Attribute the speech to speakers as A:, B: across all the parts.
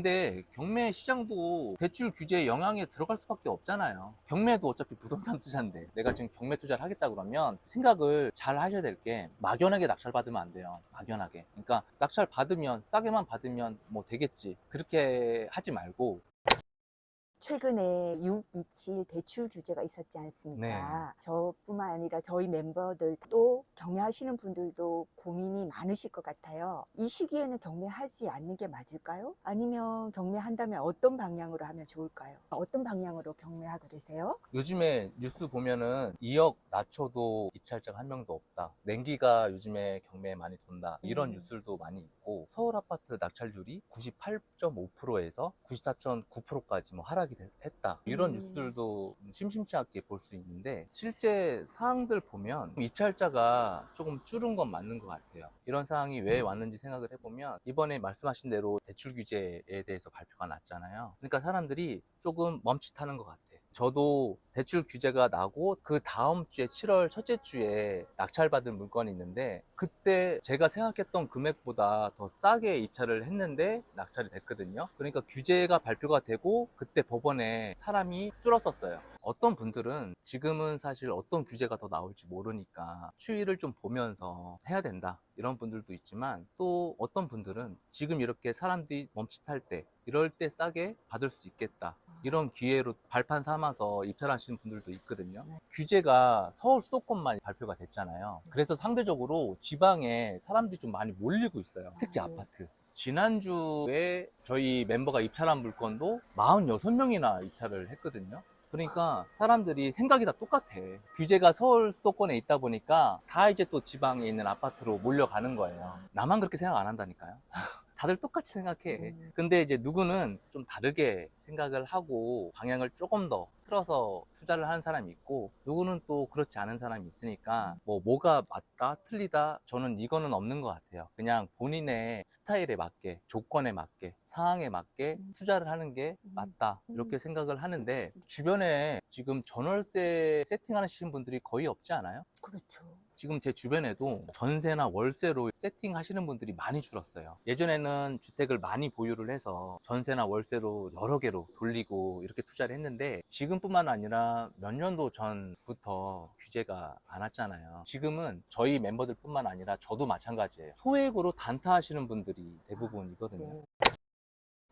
A: 근데 경매 시장도 대출 규제 영향에 들어갈 수밖에 없잖아요. 경매도 어차피 부동산 투자인데 내가 지금 경매 투자를 하겠다 그러면 생각을 잘 하셔야 될 게 막연하게 낙찰 받으면 안 돼요. 막연하게. 그러니까 낙찰 받으면 싸게만 받으면 뭐 되겠지. 그렇게 하지 말고
B: 최근에 627 대출 규제가 있었지 않습니까? 저뿐만 아니라 저희 멤버들도 경매하시는 분들도 고민이 많으실 것 같아요. 이 시기에는 경매하지 않는 게 맞을까요? 아니면 경매한다면 어떤 방향으로 하면 좋을까요? 어떤 방향으로 경매하고 계세요?
A: 요즘에 뉴스 보면은 2억 낮춰도 입찰자가 한 명도 없다. 냉기가 요즘에 경매에 많이 돈다. 이런
B: 음.
A: 뉴스들도 많이 있고 서울 아파트 낙찰률이 98.5%에서 94.9%까지 뭐 하락 이 됐- 했다. 이런
B: 음.
A: 뉴스들도 심심치 않게 볼 수 있는데 실제 사항들 보면 입찰자가 조금 줄은 건 맞는 것 같아요. 이런 상황이 왜 왔는지 생각을 해보면 이번에 말씀하신 대로 대출 규제에 대해서 발표가 났잖아요. 그러니까 사람들이 조금 멈칫하는 것 같아요. 저도 대출 규제가 나고 그 다음 주에 7월 첫째 주에 낙찰받은 물건이 있는데 그때 제가 생각했던 금액보다 더 싸게 입찰을 했는데 낙찰이 됐거든요. 그러니까 규제가 발표가 되고 그때 법원에 사람이 줄었었어요. 어떤 분들은 지금은 사실 어떤 규제가 더 나올지 모르니까 추이를 좀 보면서 해야 된다. 이런 분들도 있지만 또 어떤 분들은 지금 이렇게 사람들이 멈칫할 때 이럴 때 싸게 받을 수 있겠다. 이런 기회로 발판 삼아서 입찰하시는 분들도 있거든요.
B: 네.
A: 규제가 서울 수도권만 발표가 됐잖아요. 그래서 상대적으로 지방에 사람들이 좀 많이 몰리고 있어요. 특히
B: 아, 네.
A: 아파트. 지난주에 저희 멤버가 입찰한 물건도 46명이나 입찰을 했거든요. 그러니까 사람들이 생각이 다 똑같아. 규제가 서울 수도권에 있다 보니까 다 이제 또 지방에 있는 아파트로 몰려가는 거예요. 나만 그렇게 생각 안 한다니까요. 다들 똑같이 생각해.
B: 음.
A: 근데 이제 누구는 좀 다르게 생각을 하고 방향을 조금 더 틀어서 투자를 하는 사람이 있고 누구는 또 그렇지 않은 사람이 있으니까 뭐 뭐가 맞다 틀리다 저는 이거는 없는 것 같아요. 그냥 본인의 스타일에 맞게 조건에 맞게 상황에 맞게
B: 음.
A: 투자를 하는 게
B: 음.
A: 맞다
B: 음.
A: 이렇게 생각을 하는데 주변에 지금 전월세 세팅하시는 분들이 거의 없지 않아요?
B: 그렇죠.
A: 지금 제 주변에도 전세나 월세로 세팅하시는 분들이 많이 줄었어요. 예전에는 주택을 많이 보유를 해서 전세나 월세로 여러 개로 돌리고 이렇게 투자를 했는데 지금뿐만 아니라 몇 년도 전부터 규제가 많았잖아요. 지금은 저희 멤버들뿐만 아니라 저도 마찬가지예요. 소액으로 단타하시는 분들이 대부분이거든요.
B: 네.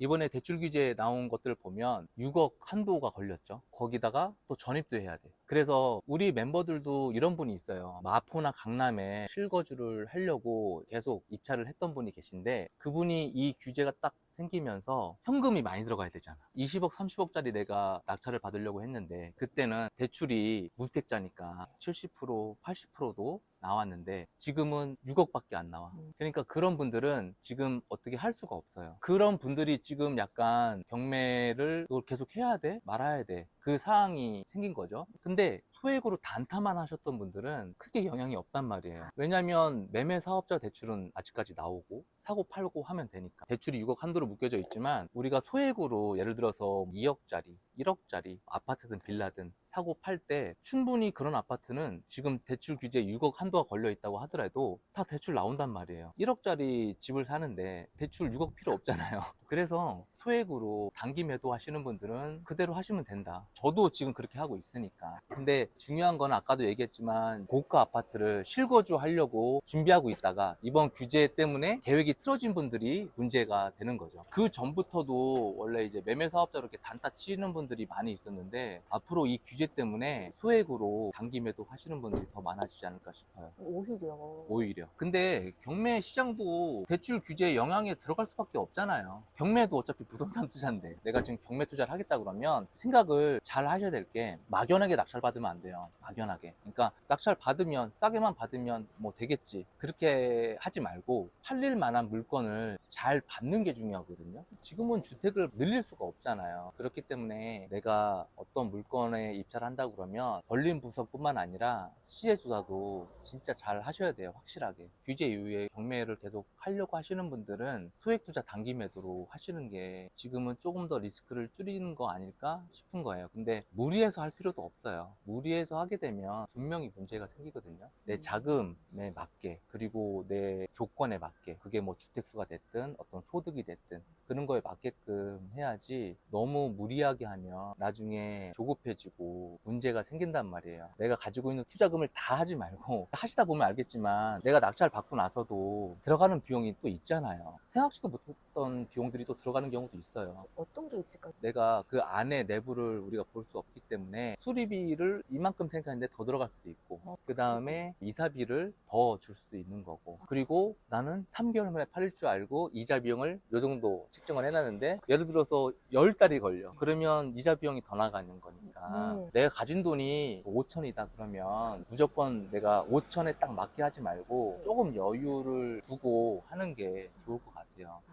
A: 이번에 대출 규제에 나온 것들을 보면 6억 한도가 걸렸죠. 거기다가 또 전입도 해야 돼. 그래서 우리 멤버들도 이런 분이 있어요. 마포나 강남에 실거주를 하려고 계속 입찰을 했던 분이 계신데 그분이 이 규제가 딱 생기면서 현금이 많이 들어가야 되잖아. 20억, 30억짜리 내가 낙찰을 받으려고 했는데 그때는 대출이 무택자니까 70%, 80%도 나왔는데 지금은 6억밖에 안 나와.
B: 음.
A: 그러니까 그런 분들은 지금 어떻게 할 수가 없어요. 그런 분들이 지금 약간 경매를 계속 해야 돼? 말아야 돼? 그 상황이 생긴 거죠. 근데 소액으로 단타만 하셨던 분들은 크게 영향이 없단 말이에요. 왜냐면 매매 사업자 대출은 아직까지 나오고 사고 팔고 하면 되니까 대출이 6억 한도로 묶여져 있지만 우리가 소액으로 예를 들어서 2억짜리, 1억짜리 아파트든 빌라든 사고 팔 때 충분히 그런 아파트는 지금 대출 규제 6억 한도가 걸려 있다고 하더라도 다 대출 나온단 말이에요. 1억짜리 집을 사는데 대출 6억 필요 없잖아요. 그래서 소액으로 단기 매도 하시는 분들은 그대로 하시면 된다. 저도 지금 그렇게 하고 있으니까. 근데 중요한 건 아까도 얘기했지만 고가 아파트를 실거주 하려고 준비하고 있다가 이번 규제 때문에 계획이 틀어진 분들이 문제가 되는 거죠. 그 전부터도 원래 이제 매매 사업자로 이렇게 단타 치는 분들이 많이 있었는데 앞으로 이 규제 때문에 소액으로 단기 매도 하시는 분들이 더 많아지지 않을까 싶어요.
B: 오히려.
A: 오히려. 근데 경매 시장도 대출 규제 영향에 들어갈 수밖에 없잖아요. 경매도 어차피 부동산 투자인데 내가 지금 경매 투자를 하겠다 그러면 생각을 잘 하셔야 될 게 막연하게 낙찰 받으면 안 돼 요. 막연하게. 그러니까 낙찰 받으면 싸게만 받으면 뭐 되겠지. 그렇게 하지 말고 팔릴 만한 물건을 잘 받는 게 중요하거든요. 지금은 주택을 늘릴 수가 없잖아요. 그렇기 때문에 내가 어떤 물건에 입찰 한다 그러면 권린 분석뿐만 아니라 시세 조사도 진짜 잘 하셔야 돼요. 확실하게. 규제 이후에 경매를 계속 하려고 하시는 분들은 소액 투자 단기 매도로 하시는 게 지금은 조금 더 리스크를 줄이는 거 아닐까 싶은 거예요. 근데 무리해서 할 필요도 없어요. 무리 해서 하게 되면 분명히 문제가 생기거든요. 내
B: 음.
A: 자금에 맞게 그리고 내 조건에 맞게 그게 뭐 주택수가 됐든 어떤 소득이 됐든 그런 거에 맞게끔 해야지 너무 무리하게 하면 나중에 조급해지고 문제가 생긴단 말이에요. 내가 가지고 있는 투자금을 다 하지 말고 하시다 보면 알겠지만 내가 낙찰 받고 나서도 들어가는 비용이 또 있잖아요. 생각지도 못했던 비용들이 또 들어가는 경우도 있어요.
B: 어떤 게 있을까요?
A: 내가 그 안에 내부를 우리가 볼 수 없기 때문에 수리비를 이만큼 생각했는데 더 들어갈 수도 있고
B: 어,
A: 그 다음에 이사비를 더 줄 수도 있는 거고 그리고 나는 3개월 만에 팔릴 줄 알고 이자 비용을 요 정도 책정을 해놨는데 예를 들어서 10달이 걸려 그러면 이자 비용이 더 나가는 거니까
B: 네.
A: 내가 가진 돈이 5천이다 그러면 무조건 내가 5천에 딱 맞게 하지 말고 조금 여유를 두고 하는 게 좋을 것 같아요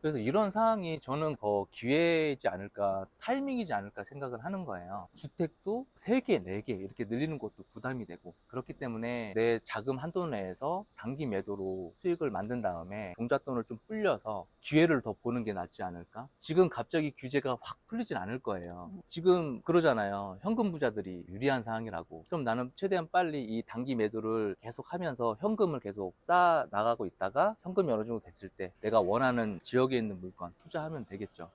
A: 그래서 이런 상황이 저는 더 기회이지 않을까 타이밍이지 않을까 생각을 하는 거예요. 주택도 3개, 4개 이렇게 늘리는 것도 부담이 되고 그렇기 때문에 내 자금 한도 내에서 단기 매도로 수익을 만든 다음에 종잣돈을 좀 불려서 기회를 더 보는 게 낫지 않을까? 지금 갑자기 규제가 확 풀리진 않을 거예요. 지금 그러잖아요. 현금 부자들이 유리한 상황이라고. 그럼 나는 최대한 빨리 이 단기 매도를 계속 하면서 현금을 계속 쌓아 나가고 있다가 현금이 어느 정도 됐을 때 내가 원하는 지역에 있는 물건 투자하면 되겠죠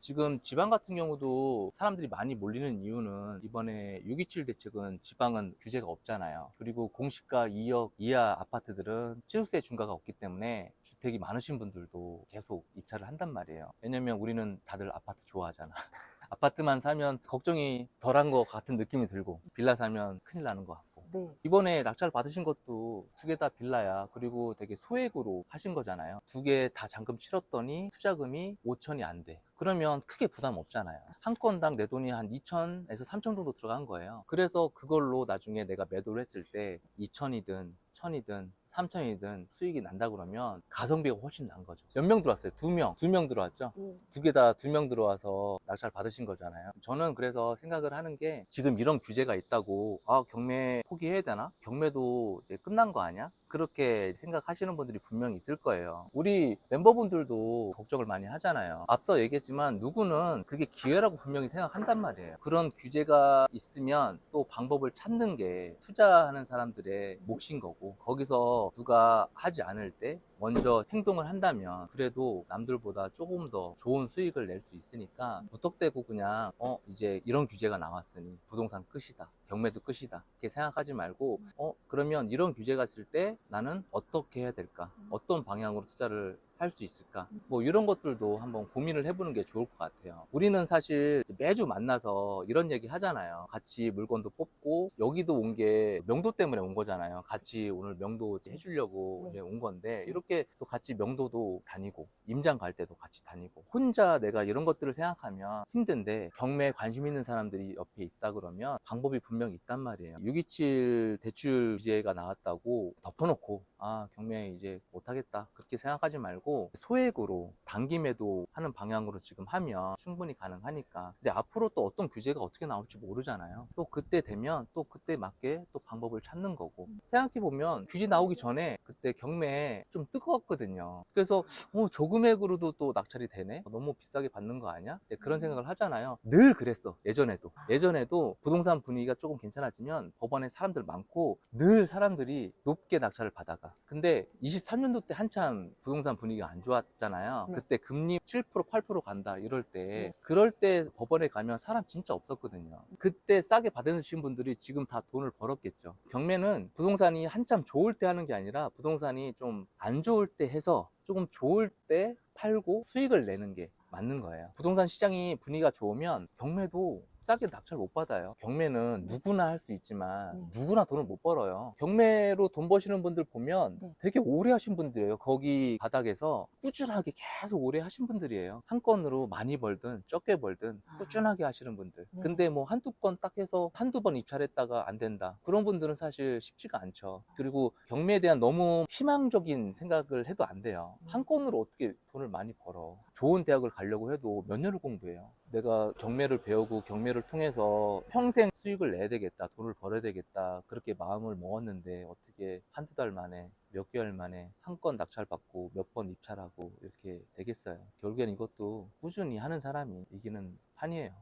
A: 지금 지방 같은 경우도 사람들이 많이 몰리는 이유는 이번에 627 대책은 지방은 규제가 없잖아요. 그리고 공시가 2억 이하 아파트들은 취득세 중과가 없기 때문에 주택이 많으신 분들도 계속 입찰을 한단 말이에요. 왜냐면 우리는 다들 아파트 좋아하잖아. 아파트만 사면 걱정이 덜한 것 같은 느낌이 들고 빌라 사면 큰일 나는 것 같고
B: 네.
A: 이번에 낙찰 받으신 것도 두 개 다 빌라야. 그리고 되게 소액으로 하신 거잖아요. 두 개 다 잔금 치렀더니 투자금이 5천이 안 돼. 그러면 크게 부담 없잖아요. 한 건당 내 돈이 한 2천에서 3천 정도 들어간 거예요. 그래서 그걸로 나중에 내가 매도를 했을 때 2천이든 1천이든 3천이든 수익이 난다 그러면 가성비가 훨씬 난 거죠. 몇 명 들어왔어요? 두 명. 두 명 들어왔죠?
B: 네.
A: 두개 다 두 명 들어와서 낙찰 받으신 거잖아요. 저는 그래서 생각을 하는 게 지금 이런 규제가 있다고 아 경매 포기해야 되나? 경매도 이제 끝난 거 아니야? 그렇게 생각하시는 분들이 분명히 있을 거예요. 우리 멤버분들도 걱정을 많이 하잖아요. 앞서 얘기했지만 누구는 그게 기회라고 분명히 생각한단 말이에요. 그런 규제가 있으면 또 방법을 찾는 게 투자하는 사람들의 몫인 거고 거기서 누가 하지 않을 때 먼저 행동을 한다면 그래도 남들보다 조금 더 좋은 수익을 낼 수 있으니까 무턱대고 그냥 어 이제 이런 규제가 나왔으니 부동산 끝이다 경매도 끝이다 이렇게 생각하지 말고 어 그러면 이런 규제가 있을 때 나는 어떻게 해야 될까? 어떤 방향으로 투자를 할수 있을까? 뭐 이런 것들도 한번 고민을 해보는 게 좋을 것 같아요. 우리는 사실 매주 만나서 이런 얘기 하잖아요. 같이 물건도 뽑고 여기도 온 게 명도 때문에 온 거잖아요. 같이 오늘 명도 해주려고
B: 네.
A: 이제 온 건데 이렇게 또 같이 명도도 다니고 임장 갈 때도 같이 다니고 혼자 내가 이런 것들을 생각하면 힘든데 경매에 관심 있는 사람들이 옆에 있다 그러면 방법이 분명히 있단 말이에요. 627 대출 규제가 나왔다고 덮어놓고 아 경매 이제 못하겠다. 그렇게 생각하지 말고 소액으로 단기 매도 하는 방향으로 지금 하면 충분히 가능하니까. 근데 앞으로 또 어떤 규제가 어떻게 나올지 모르잖아요. 또 그때 되면 또 그때 맞게 또 방법을 찾는 거고. 생각해보면 규제 나오기 전에 그때 경매 좀 뜨거웠거든요. 그래서 어, 저 금액으로도 또 낙찰이 되네? 너무 비싸게 받는 거 아니야? 네, 그런 생각을 하잖아요. 늘 그랬어 예전에도. 예전에도 부동산 분위기가 조금 괜찮아지면 법원에 사람들 많고 늘 사람들이 높게 낙찰을 받아가 근데 23년도 때 한참 부동산 분위기가 안 좋았잖아요
B: 네.
A: 그때 금리 7% 8% 간다 이럴 때
B: 네.
A: 그럴 때 법원에 가면 사람 진짜 없었거든요 그때 싸게 받으신 분들이 지금 다 돈을 벌었겠죠 경매는 부동산이 한참 좋을 때 하는 게 아니라 부동산이 좀 안 좋을 때 해서 조금 좋을 때 팔고 수익을 내는 게 맞는 거예요. 부동산 시장이 분위기가 좋으면 경매도 싸게 낙찰 못 받아요. 경매는 누구나 할 수 있지만
B: 네.
A: 누구나 돈을 못 벌어요. 경매로 돈 버시는 분들 보면
B: 네.
A: 되게 오래 하신 분들이에요. 거기 바닥에서 꾸준하게 계속 오래 하신 분들이에요. 한 건으로 많이 벌든 적게 벌든
B: 아.
A: 꾸준하게 하시는 분들.
B: 네.
A: 근데 뭐 한두 건 딱 해서 한두 번 입찰했다가 안 된다. 그런 분들은 사실 쉽지가 않죠. 그리고 경매에 대한 너무 희망적인 생각을 해도 안 돼요. 한 건으로 어떻게 돈을 많이 벌어. 좋은 대학을 가려고 해도 몇 년을 공부해요. 내가 경매를 배우고 경매 경매를 통해서 평생 수익을 내야 되겠다, 돈을 벌어야 되겠다, 그렇게 마음을 먹었는데 어떻게 한두 달 만에 몇 개월 만에 한 건 낙찰받고 몇 번 입찰하고 이렇게 되겠어요. 결국엔 이것도 꾸준히 하는 사람이 이기는 판이에요.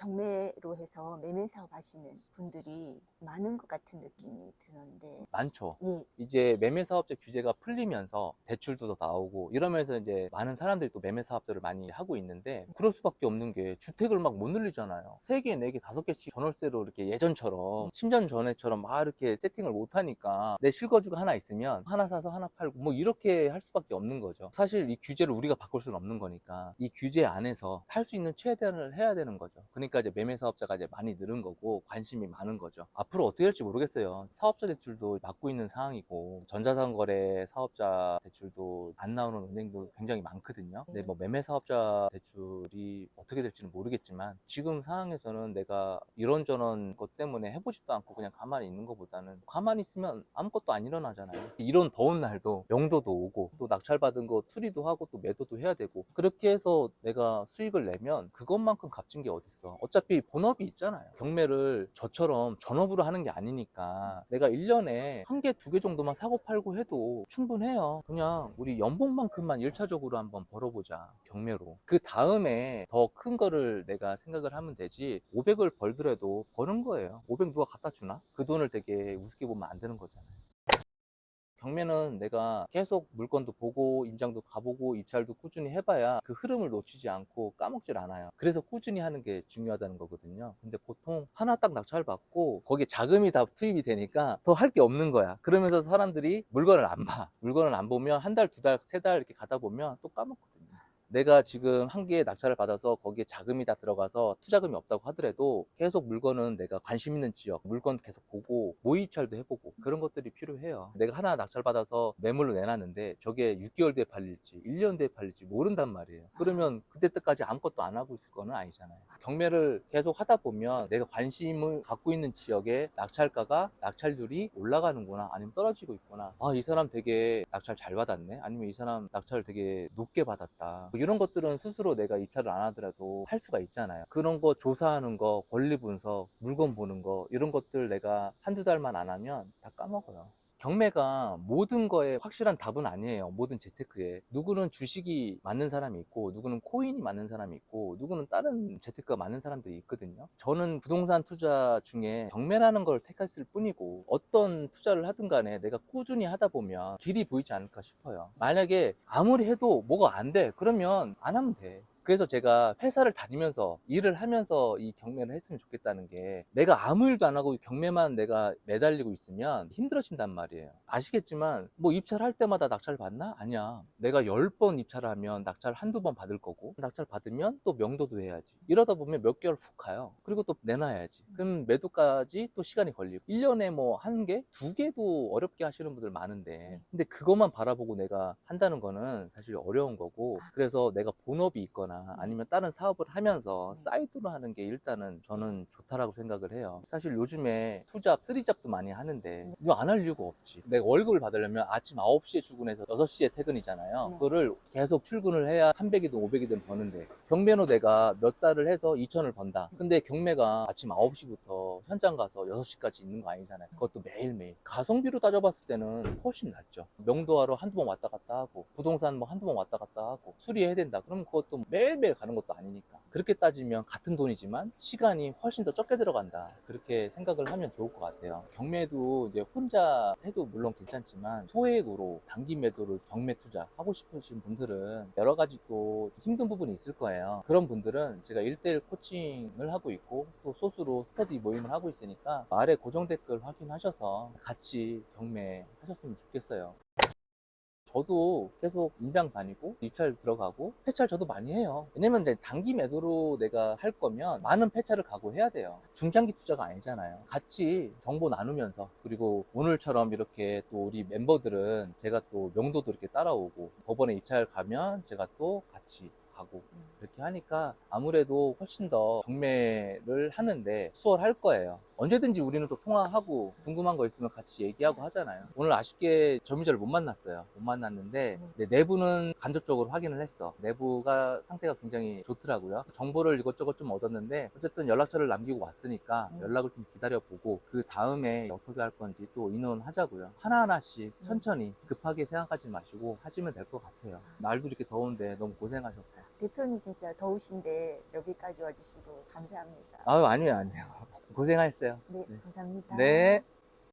B: 경매로 해서 매매 사업 하시는 분들이 많은 것 같은 느낌이 드는데
A: 많죠.
B: 예,
A: 이제 매매 사업자 규제가 풀리면서 대출도 더 나오고 이러면서 이제 많은 사람들이 또 매매 사업자를 많이 하고 있는데 그럴 수밖에 없는 게 주택을 막 못 늘리잖아요. 세 개, 네 개, 다섯 개씩 전월세로 이렇게 예전처럼 10년 전에처럼 막 이렇게 세팅을 못 하니까 내 실거주가 하나 있으면 하나 사서 하나 팔고 뭐 이렇게 할 수밖에 없는 거죠. 사실 이 규제를 우리가 바꿀 수는 없는 거니까 이 규제 안에서 할 수 있는 최대한을 해야 되는 거죠. 그러니까 이제 매매 사업자가 이제 많이 늘은 거고 관심이 많은 거죠. 앞으로 어떻게 될지 모르겠어요. 사업자 대출도 막고 있는 상황이고 전자상 거래 사업자 대출도 안 나오는 은행도 굉장히 많거든요. 근데 뭐 매매 사업자 대출이 어떻게 될지는 모르겠지만 지금 상황에서는 내가 이런저런 것 때문에 해보지도 않고 그냥 가만히 있는 것보다는 가만히 있으면 아무것도 안 일어나잖아요. 이런 더운 날도 명도도 오고 또 낙찰받은 거 수리도 하고 또 매도도 해야 되고 그렇게 해서 내가 수익을 내면 그것만큼 값진 게 어딨어. 어차피 본업이 있잖아요. 경매를 저처럼 전업으로 하는 게 아니니까 내가 1년에 한 개, 두 개 정도만 사고 팔고 해도 충분해요. 그냥 우리 연봉만큼만 1차적으로 한번 벌어보자. 경매로. 그 다음에 더 큰 거를 내가 생각을 하면 되지 500을 벌더라도 버는 거예요. 500 누가 갖다 주나? 그 돈을 되게 우습게 보면 안 되는 거잖아요. 경매는 내가 계속 물건도 보고 임장도 가보고 입찰도 꾸준히 해봐야 그 흐름을 놓치지 않고 까먹질 않아요. 그래서 꾸준히 하는 게 중요하다는 거거든요. 근데 보통 하나 딱 낙찰 받고 거기에 자금이 다 투입이 되니까 더 할 게 없는 거야. 그러면서 사람들이 물건을 안 봐. 물건을 안 보면 한 달, 두 달, 세달 이렇게 가다 보면 또 까먹거든요. 내가 지금 한 개의 낙찰을 받아서 거기에 자금이 다 들어가서 투자금이 없다고 하더라도 계속 물건은 내가 관심 있는 지역, 물건 계속 보고 모의찰도 해보고 그런 것들이 필요해요. 내가 하나 낙찰 받아서 매물로 내놨는데 저게 6개월 뒤에 팔릴지 1년 뒤에 팔릴지 모른단 말이에요. 그러면 그때 때까지 아무것도 안 하고 있을 거는 아니잖아요. 경매를 계속 하다 보면 내가 관심을 갖고 있는 지역에 낙찰가가 낙찰률이 올라가는구나 아니면 떨어지고 있구나. 아, 이 사람 되게 낙찰 잘 받았네. 아니면 이 사람 낙찰 되게 높게 받았다. 뭐 이런 것들은 스스로 내가 입찰을 안 하더라도 할 수가 있잖아요. 그런 거 조사하는 거, 권리 분석, 물건 보는 거 이런 것들 내가 한두 달만 안 하면 다 까먹어요. 경매가 모든 거에 확실한 답은 아니에요. 모든 재테크에. 누구는 주식이 맞는 사람이 있고, 누구는 코인이 맞는 사람이 있고, 누구는 다른 재테크가 맞는 사람들이 있거든요. 저는 부동산 투자 중에 경매라는 걸 택했을 뿐이고, 어떤 투자를 하든 간에 내가 꾸준히 하다 보면 길이 보이지 않을까 싶어요. 만약에 아무리 해도 뭐가 안 돼. 그러면 안 하면 돼. 그래서 제가 회사를 다니면서 일을 하면서 이 경매를 했으면 좋겠다는 게 내가 아무 일도 안 하고 경매만 내가 매달리고 있으면 힘들어진단 말이에요. 아시겠지만 뭐 입찰할 때마다 낙찰 받나? 아니야. 내가 10번 입찰을 하면 낙찰 한두 번 받을 거고 낙찰 받으면 또 명도도 해야지. 이러다 보면 몇 개월 훅 가요. 그리고 또 내놔야지. 그럼 매도까지 또 시간이 걸리고 1년에 뭐 한 개, 두 개도 어렵게 하시는 분들 많은데 근데 그것만 바라보고 내가 한다는 거는 사실 어려운 거고 그래서 내가 본업이 있거나 아니면 다른 사업을 하면서 사이드로 하는 게 일단은 저는 좋다라고 생각을 해요. 사실 요즘에 투잡, 쓰리잡도 많이 하는데 이거 안 할 이유가 없지. 내가 월급을 받으려면 아침 9시에 출근해서 6시에 퇴근이잖아요.
B: 네.
A: 그거를 계속 출근을 해야 300이든 500이든 버는데 경매로 내가 몇 달을 해서 2천을 번다. 근데 경매가 아침 9시부터 현장 가서 6시까지 있는 거 아니잖아요. 그것도 매일매일. 가성비로 따져봤을 때는 훨씬 낫죠. 명도하러 한두 번 왔다 갔다 하고 부동산 뭐 한두 번 왔다 갔다 하고 수리해야 된다. 그럼 그것도 매일매일 가는 것도 아니니까. 그렇게 따지면 같은 돈이지만 시간이 훨씬 더 적게 들어간다. 그렇게 생각을 하면 좋을 것 같아요. 경매도 이제 혼자 해도 물론 괜찮지만 소액으로 단기 매도를 경매 투자 하고 싶으신 분들은 여러 가지 또 힘든 부분이 있을 거예요. 그런 분들은 제가 1대1 코칭을 하고 있고 또 소수로 스터디 모임을 하고 있으니까 아래 고정 댓글 확인하셔서 같이 경매 하셨으면 좋겠어요. 저도 계속 임장 다니고 입찰 들어가고 폐찰 저도 많이 해요. 왜냐면 이제 단기 매도로 내가 할 거면 많은 폐찰을 각오해야 돼요. 중장기 투자가 아니잖아요. 같이 정보 나누면서 그리고 오늘처럼 이렇게 또 우리 멤버들은 제가 또 명도도 이렇게 따라오고 법원에 입찰 가면 제가 또 같이 가고
B: 음.
A: 이렇게 하니까 아무래도 훨씬 더 경매를 하는데 수월할 거예요. 언제든지 우리는 또 통화하고 궁금한 거 있으면 같이 얘기하고 하잖아요. 오늘 아쉽게 점유자를 못 만났어요. 못 만났는데
B: 음.
A: 네, 내부는 간접적으로 확인을 했어. 내부가 상태가 굉장히 좋더라고요. 정보를 이것저것 좀 얻었는데 어쨌든 연락처를 남기고 왔으니까
B: 음.
A: 연락을 좀 기다려보고 그 다음에 어떻게 할 건지 또 의논하자고요. 하나하나씩
B: 음.
A: 천천히 급하게 생각하지 마시고 하시면 될 것 같아요. 날도 이렇게 더운데 너무 고생하셨고.
B: 대표님 진짜 더우신데 여기까지 와주시고 감사합니다.
A: 아유, 아니에요, 아니에요. 고생하셨어요.
B: 네,
A: 네.
B: 감사합니다.
A: 네.